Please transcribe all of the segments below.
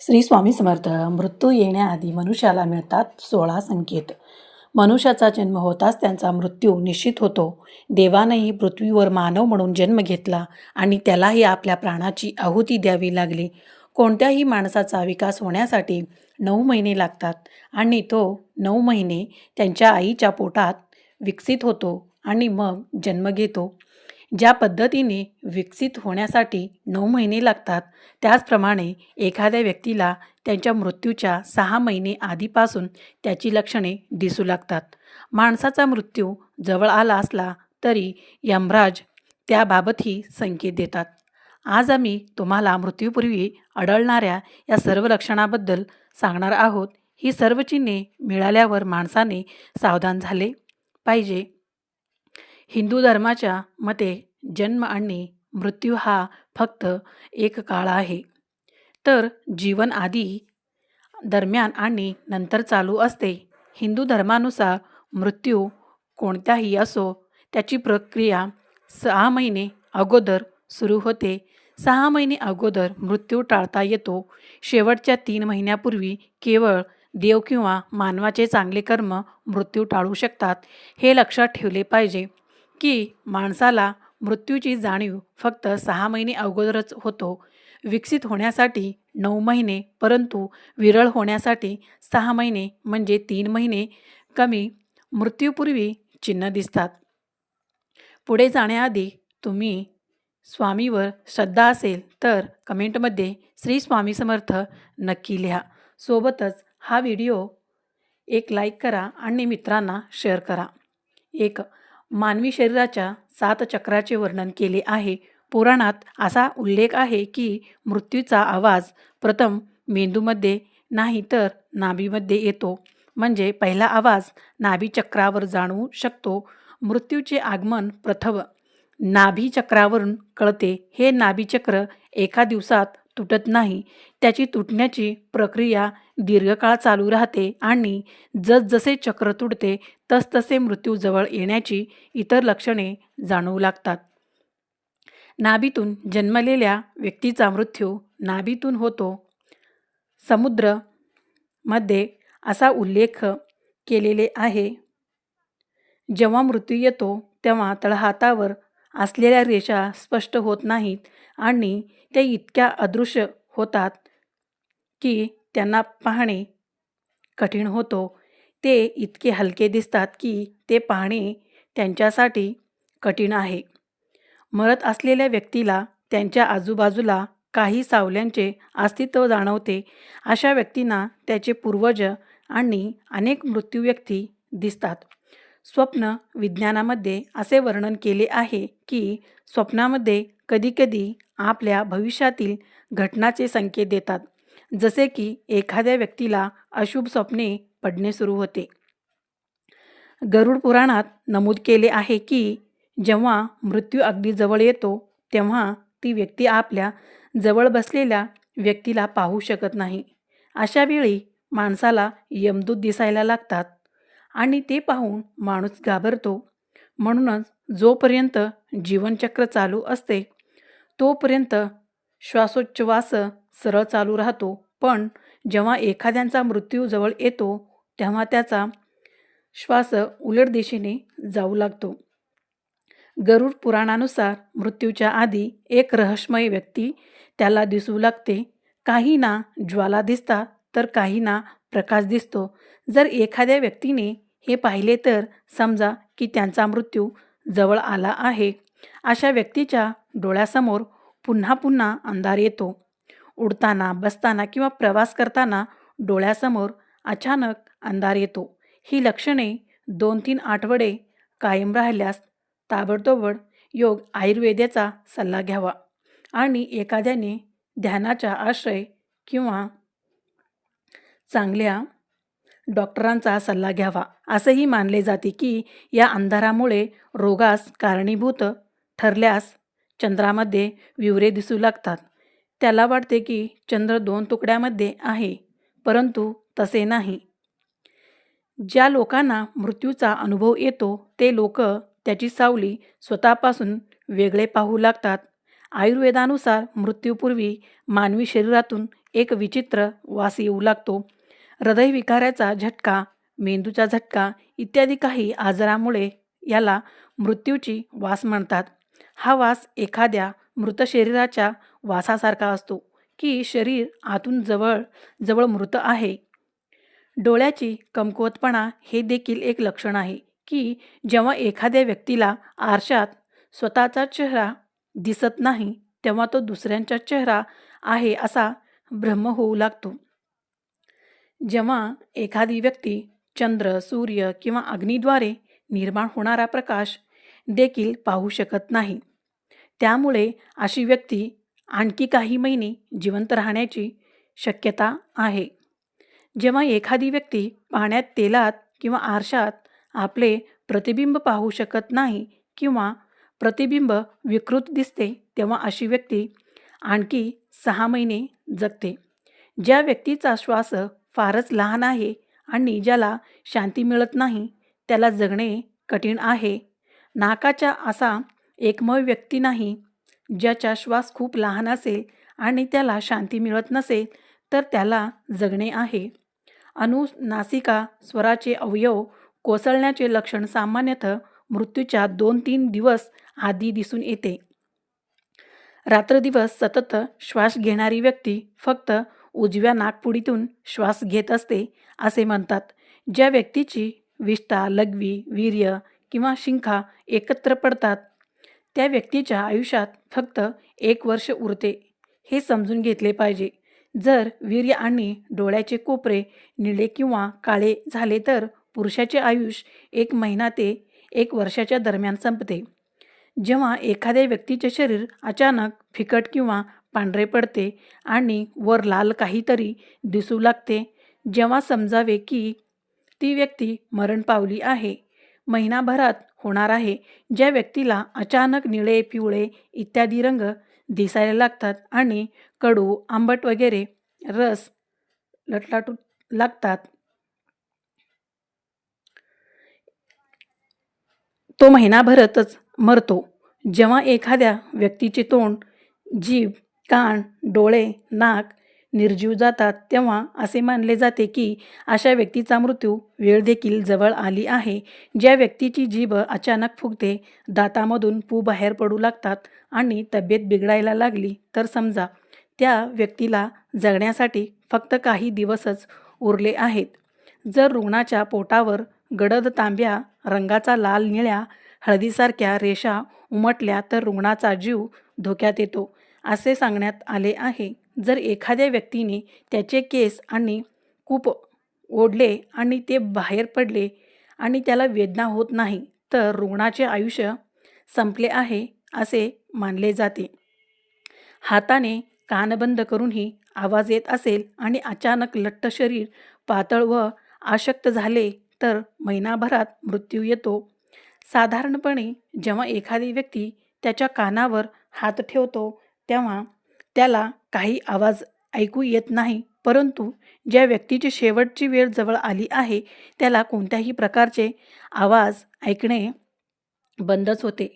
श्री स्वामी समर्थ मृत्यू येण्याआधी मनुष्याला मिळतात सोळा संकेत. मनुष्याचा जन्म होताच त्यांचा मृत्यू निश्चित होतो. देवानंही पृथ्वीवर मानव म्हणून जन्म घेतला आणि त्यालाही आपल्या प्राणाची आहुती द्यावी लागली. कोणत्याही माणसाचा विकास होण्यासाठी नऊ महिने लागतात आणि तो नऊ महिने त्यांच्या आईच्या पोटात विकसित होतो आणि मग जन्म घेतो. ज्या पद्धतीने विकसित होण्यासाठी नऊ महिने लागतात त्याचप्रमाणे एखाद्या व्यक्तीला त्यांच्या मृत्यूच्या सहा महिने आधीपासून त्याची लक्षणे दिसू लागतात. माणसाचा मृत्यू जवळ आला असला तरी यमराज त्याबाबतही संकेत देतात. आज आम्ही तुम्हाला मृत्यूपूर्वी आढळणाऱ्या या सर्व लक्षणाबद्दल सांगणार आहोत. ही सर्व चिन्हे मिळाल्यावर माणसाने सावधान झाले पाहिजे. हिंदू धर्माच्या मते जन्म आणि मृत्यू हा फक्त एक काळ आहे. तर जीवन आधी दरम्यान आणि नंतर चालू असते. हिंदू धर्मानुसार मृत्यू कोणत्याही असो त्याची प्रक्रिया सहा महिने अगोदर सुरू होते. सहा महिने अगोदर मृत्यू टाळता येतो. शेवटच्या तीन महिन्यापूर्वी केवळ देव किंवा मानवाचे चांगले कर्म मृत्यू टाळू शकतात हे लक्षात ठेवले पाहिजे. की माणसाला मृत्यूची जाणीव फक्त सहा महिने अगोदरच होतो. विकसित होण्यासाठी नऊ महिने परंतु विरळ होण्यासाठी सहा महिने म्हणजे तीन महिने कमी मृत्यूपूर्वी चिन्ह दिसतात. पुढे जाण्याआधी तुम्ही स्वामीवर श्रद्धा असेल तर कमेंटमध्ये श्री स्वामी समर्थ नक्की लिहा. सोबतच हा व्हिडिओ एक लाईक करा आणि मित्रांना शेअर करा. एक मानवी शरीराच्या सात चक्राचे वर्णन केले आहे. पुराणात असा उल्लेख आहे की मृत्यूचा आवाज प्रथम मेंदूमध्ये नाही तर नाभीमध्ये येतो. म्हणजे पहिला आवाज नाभीचक्रावर जाणवू शकतो. मृत्यूचे आगमन प्रथम नाभीचक्रावरून कळते. हे नाभीचक्र एका दिवसात तुटत नाही. त्याची तुटण्याची प्रक्रिया दीर्घकाळ चालू राहते आणि जसजसे चक्र तुटते तसतसे मृत्यू जवळ येण्याची इतर लक्षणे जाणवू लागतात. नाभीतून जन्मलेल्या व्यक्तीचा मृत्यू नाभीतून होतो. समुद्रमध्ये असा उल्लेख केलेले आहे. जेव्हा मृत्यू येतो तेव्हा तळहातावर असलेल्या रेषा स्पष्ट होत नाहीत आणि ते इतक्या अदृश्य होतात की त्यांना पाहणे कठीण होतो. ते इतके हलके दिसतात की ते पाहणे त्यांच्यासाठी कठीण आहे. मरत असलेल्या व्यक्तीला त्यांच्या आजूबाजूला काही सावल्यांचे अस्तित्व जाणवते. अशा व्यक्तींना त्याचे पूर्वज आणि अनेक मृत्यू व्यक्ती दिसतात. स्वप्न विज्ञानामध्ये असे वर्णन केले आहे की स्वप्नामध्ये कधीकधी आपल्या भविष्यातील घटनाचे संकेत देतात. जसे की एखाद्या व्यक्तीला अशुभ स्वप्ने पडणे सुरू होते. गरुड पुराणात नमूद केले आहे की जेव्हा मृत्यू अगदी जवळ येतो तेव्हा ती व्यक्ती आपल्या जवळ बसलेल्या व्यक्तीला पाहू शकत नाही. अशावेळी माणसाला यमदूत दिसायला लागतात. आणि ते पाहून माणूस घाबरतो. म्हणूनच जोपर्यंत जीवनचक्र चालू असते तोपर्यंत श्वासोच्छ्वास सरळ चालू राहतो. पण जेव्हा एखाद्यांचा मृत्यू जवळ येतो तेव्हा त्याचा श्वास उलट दिशेने जाऊ लागतो. गरुड पुराणानुसार मृत्यूच्या आधी एक रहस्यमय व्यक्ती त्याला दिसू लागते. काही ना ज्वाला दिसतात तर काही ना प्रकाश दिसतो. जर एखाद्या व्यक्तीने हे पाहिले तर समजा की त्यांचा मृत्यू जवळ आला आहे. अशा व्यक्तीच्या डोळ्यासमोर पुन्हा पुन्हा अंधार येतो. उडताना बसताना किंवा प्रवास करताना डोळ्यासमोर अचानक अंधार येतो. ही लक्षणे दोन तीन आठवडे कायम राहिल्यास ताबडतोबड योग आयुर्वेदाचा सल्ला घ्यावा आणि एखाद्याने ध्यानाचा आश्रय किंवा चांगल्या डॉक्टरांचा सल्ला घ्यावा. असंही मानले जाते की या अंधारामुळे रोगास कारणीभूत ठरल्यास चंद्रामध्ये विवरे दिसू लागतात. त्याला वाटते की चंद्र दोन तुकड्यामध्ये आहे परंतु तसे नाही. ज्या लोकांना मृत्यूचा अनुभव येतो ते लोक त्याची सावली स्वतःपासून वेगळे पाहू लागतात. आयुर्वेदानुसार मृत्यूपूर्वी मानवी शरीरातून एक विचित्र वास येऊ लागतो. हृदयविकाराचा झटका मेंदूचा झटका इत्यादी काही आजारामुळे याला मृत्यूची वास म्हणतात. हा वास एखाद्या मृत शरीराच्या वासासारखा असतो की शरीर आतून जवळ जवळ मृत आहे. डोळ्याची कमकुवतपणा हे देखील एक लक्षण आहे की जेव्हा एखाद्या व्यक्तीला आरशात स्वतःचा चेहरा दिसत नाही तेव्हा तो दुसऱ्यांचा चेहरा आहे असा भ्रम होऊ लागतो. जेव्हा एखादी व्यक्ती चंद्र सूर्य किंवा अग्नीद्वारे निर्माण होणारा प्रकाश देखील पाहू शकत नाही त्यामुळे अशी व्यक्ती आणखी काही महिने जिवंत राहण्याची शक्यता आहे. जेव्हा एखादी व्यक्ती पाण्यात तेलात किंवा आरशात आपले प्रतिबिंब पाहू शकत नाही किंवा प्रतिबिंब विकृत दिसते तेव्हा अशी व्यक्ती आणखी सहा महिने जगते. ज्या व्यक्तीचा श्वास फारच लहान आहे आणि ज्याला शांती मिळत नाही त्याला जगणे कठीण आहे. नाकाच्या असा एकमय व्यक्ती नाही ज्याचा श्वास खूप लहान असेल आणि त्याला शांती मिळत नसेल तर त्याला जगणे आहे. अनुनासिका स्वराचे अवयव कोसळण्याचे लक्षण सामान्यतः मृत्यूच्या दोन तीन दिवस आधी दिसून येते. रात्रदिवस सतत श्वास घेणारी व्यक्ती फक्त उजव्या नागपुडीतून श्वास घेत असते असे म्हणतात. ज्या व्यक्तीची विष्ठा लघवी वीर्य किंवा शिंखा एकत्र पडतात त्या व्यक्तीच्या आयुष्यात फक्त एक वर्ष उरते. हे समजून घेतले पाहिजे. जर वीर्य आणि डोळ्याचे कोपरे निळे किंवा काळे झाले तर पुरुषाचे आयुष्य एक महिना ते एक वर्षाच्या दरम्यान संपते. जेव्हा एखाद्या व्यक्तीचे शरीर अचानक फिकट किंवा पांढरे पडते आणि वर लाल काहीतरी दिसू लागते. जेव्हा समजावे की ती व्यक्ती मरण पावली आहे महिनाभरात होणार आहे ज्या व्यक्तीला अचानक निळे पिवळे इत्यादी रंग दिसायला लागतात आणि कडू आंबट वगैरे रस लटलाटू लागतात. तो महिनाभरातच मरतो. जेव्हा एखाद्या व्यक्तीचे तोंड जीभ कान डोळे नाक निर्जीव जातात. तेव्हा असे मानले जाते की अशा व्यक्तीचा मृत्यू वेळ देखील जवळ आली आहे. ज्या व्यक्तीची जीभ अचानक फुगते दातामधून पू बाहेर पडू लागतात आणि तब्येत बिघडायला लागली तर समजा त्या व्यक्तीला जगण्यासाठी फक्त काही दिवसच उरले आहेत. जर रुग्णाच्या पोटावर गडद तांब्या रंगाचा लाल निळ्या हळदीसारख्या रेषा उमटल्या तर रुग्णाचा जीव धोक्यात येतो. असे सांगण्यात आले आहे. जर एखाद्या व्यक्तीने त्याचे केस आणि कूप ओढले आणि ते बाहेर पडले आणि त्याला वेदना होत नाही तर रुग्णाचे आयुष्य संपले आहे असे मानले जाते. हाताने कान बंद करूनही आवाज येत असेल आणि अचानक लट्ट शरीर पातळ व आशक्त झाले तर महिनाभरात मृत्यू येतो. साधारणपणे जेव्हा एखादी व्यक्ती त्याच्या कानावर हात ठेवतो तेव्हा त्याला काही आवाज ऐकू येत नाही परंतु ज्या व्यक्तीची शेवटची वेळ जवळ आली आहे त्याला कोणत्याही प्रकारचे आवाज ऐकणे बंदच होते.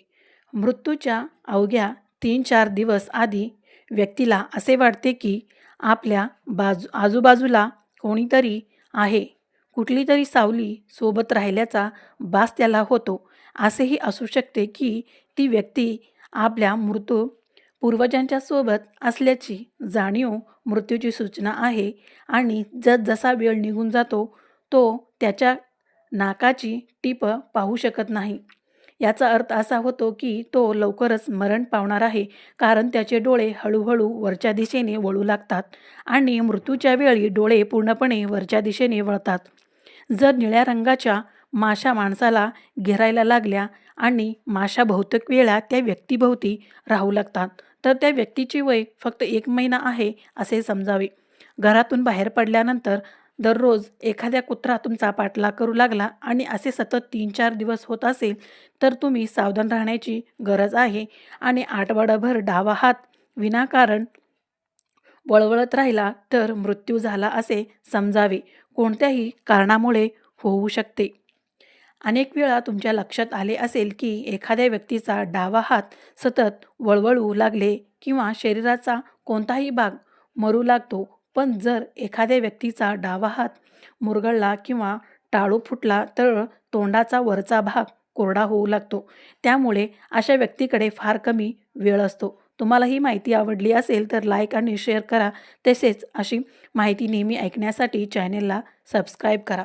मृत्यूच्या अवघ्या तीन चार दिवस आधी व्यक्तीला असे वाटते की आपल्या बाजू आजूबाजूला कोणीतरी आहे. कुठली तरी सावली सोबत राहिल्याचा बास त्याला होतो. असेही असू शकते की ती व्यक्ती आपल्या मृत्यू पूर्वजांच्या सोबत असल्याची जाणीव मृत्यूची सूचना आहे आणि जसा वेळ निघून जातो तो त्याच्या नाकाची टीप पाहू शकत नाही. याचा अर्थ असा होतो की तो लवकरच मरण पावणार आहे कारण त्याचे डोळे हळूहळू वरच्या दिशेने वळू लागतात आणि मृत्यूच्या वेळी डोळे पूर्णपणे वरच्या दिशेने वळतात. जर निळ्या रंगाच्या माशा माणसाला घेरायला लागल्या आणि माशा बहुतेक वेळा त्या व्यक्तीभोवती राहू लागतात. तर त्या व्यक्तीची वय फक्त एक महिना आहे असे समजावे. घरातून बाहेर पडल्यानंतर दररोज एखाद्या कुत्रा तुमचा पाठलाग करू लागला आणि असे सतत तीन चार दिवस होत असेल तर तुम्ही सावधान राहण्याची गरज आहे आणि आठवडाभर डावा हात विनाकारण वळवळत राहिला तर मृत्यू झाला असे समजावे. कोणत्याही कारणामुळे होऊ शकते. अनेक वेळा तुमच्या लक्षात आले असेल की एखाद्या व्यक्तीचा डावा हात सतत वळवळू लागले किंवा शरीराचा कोणताही भाग मरू लागतो. पण जर एखाद्या व्यक्तीचा डावा हात मुरगळला किंवा टाळू फुटला तर तोंडाचा वरचा भाग कोरडा होऊ लागतो. त्यामुळे अशा व्यक्तीकडे फार कमी वेळ असतो. तुम्हाला ही माहिती आवडली असेल तर लाईक आणि शेअर करा. तसेच अशी माहिती नेहमी ऐकण्यासाठी चॅनेलला सबस्क्राईब करा.